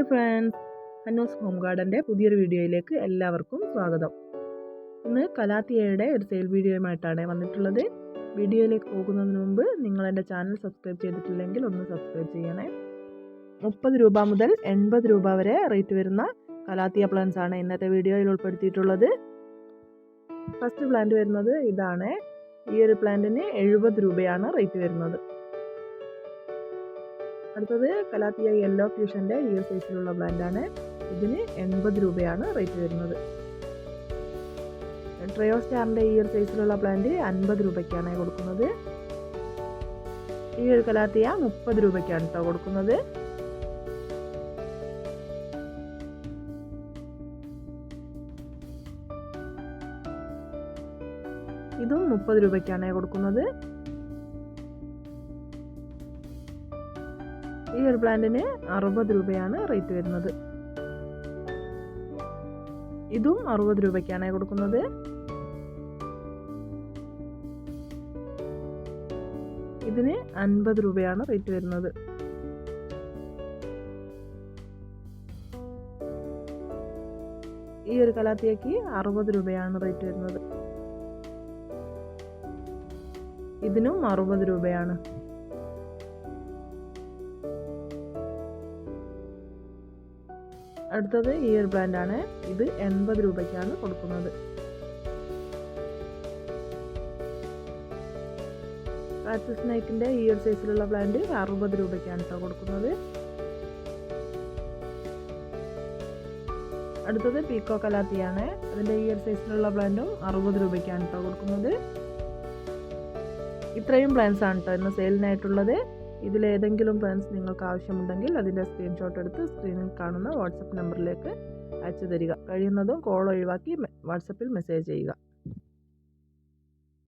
Hi friends. അന്നൂസ് home ഗാർഡന്റെ പുതിയൊരു വീഡിയോയിലേക്ക് എല്ലാവർക്കും സ്വാഗതം. ഇന്ന് കലാത്തിയയുടെ ഒരു സെയിൽ വീഡിയോയുമായിട്ടാണ് വന്നിട്ടുള്ളത്. വീഡിയോയിലേക്ക് പോകുന്നതിന് മുമ്പ് നിങ്ങൾ എന്റെ ചാനൽ സബ്സ്ക്രൈബ് ചെയ്തിട്ടില്ലെങ്കിൽ ഒന്ന് സബ്സ്ക്രൈബ് ചെയ്യണേ. മുപ്പത് രൂപ മുതൽ എൺപത് രൂപ വരെ റേറ്റ് വരുന്ന കലാത്തിയ പ്ലാന്റ്സ് ആണ് ഇന്നത്തെ വീഡിയോയിൽ ഉൾപ്പെടുത്തിയിട്ടുള്ളത്. ഫസ്റ്റ് പ്ലാന്റ് വരുന്നത് ഇതാണ്. ഈ ഒരു പ്ലാന്റിന് എഴുപത് രൂപയാണ് റേറ്റ് വരുന്നത്. അടുത്തത് കലാത്തിയ യെല്ലോ ഫ്യൂഷന്റെ ഈ ഒരു സൈസിലുള്ള ബ്ലാൻഡാണ് ഇതിന് എൺപത് രൂപയാണ് റേറ്റ് വരുന്നത്. ട്രയോ സ്റ്റാറിന്റെ ഈ ഒരു സൈസിലുള്ള പ്ലാന്റ് അൻപത് രൂപയ്ക്കാണ് കൊടുക്കുന്നത്. ഈ ഒരു കലാത്തിയ മുപ്പത് രൂപയ്ക്കാണ് കേട്ടോ കൊടുക്കുന്നത്. ഇതും മുപ്പത് രൂപയ്ക്കാണ് കൊടുക്കുന്നത്. ഈ ഒരു പ്ലാന്റിന് അറുപത് രൂപയാണ് റേറ്റ് വരുന്നത്. ഇതും അറുപത് രൂപയ്ക്കാണ് കൊടുക്കുന്നത്. ഇതിന് അൻപത് രൂപയാണ് റേറ്റ് വരുന്നത്. ഈ ഒരു കലാത്തിയക്ക് അറുപത് രൂപയാണ് റേറ്റ് വരുന്നത്. ഇതിനും അറുപത് രൂപയാണ്. അടുത്തത് ഇയർ ബ്രാൻഡ് ആണ്. ഇത് എൺപത് രൂപയ്ക്കാണ് കൊടുക്കുന്നത്. ആക്സിസ് നൈക്കിന്റെ ഇയർ സൈസിലുള്ള ബ്രാൻഡ് അറുപത് രൂപയ്ക്കാണ് കേട്ടോ കൊടുക്കുന്നത്. അടുത്തത് പീക്കോ കലാത്തിയാണ് അതിന്റെ ഇയർ സൈസിലുള്ള ബ്രാൻഡും അറുപത് രൂപയ്ക്കാണ് കേട്ടോ കൊടുക്കുന്നത്. ഇത്രയും പ്ലാൻസ് ആണ് കേട്ടോ ഇന്ന് സെയിലിനായിട്ടുള്ളത് ഇതിലേതെങ്കിലും പ്ലാൻസ് നിങ്ങൾക്ക് ആവശ്യമുണ്ടെങ്കിൽ അതിന്റെ സ്ക്രീൻഷോട്ട് എടുത്ത് സ്ക്രീനിൽ കാണുന്ന വാട്സപ്പ് നമ്പറിലേക്ക് അയച്ചു തരിക. കഴിയുന്നതും കോൾ ഒഴിവാക്കി വാട്സപ്പിൽ മെസ്സേജ് ചെയ്യുക.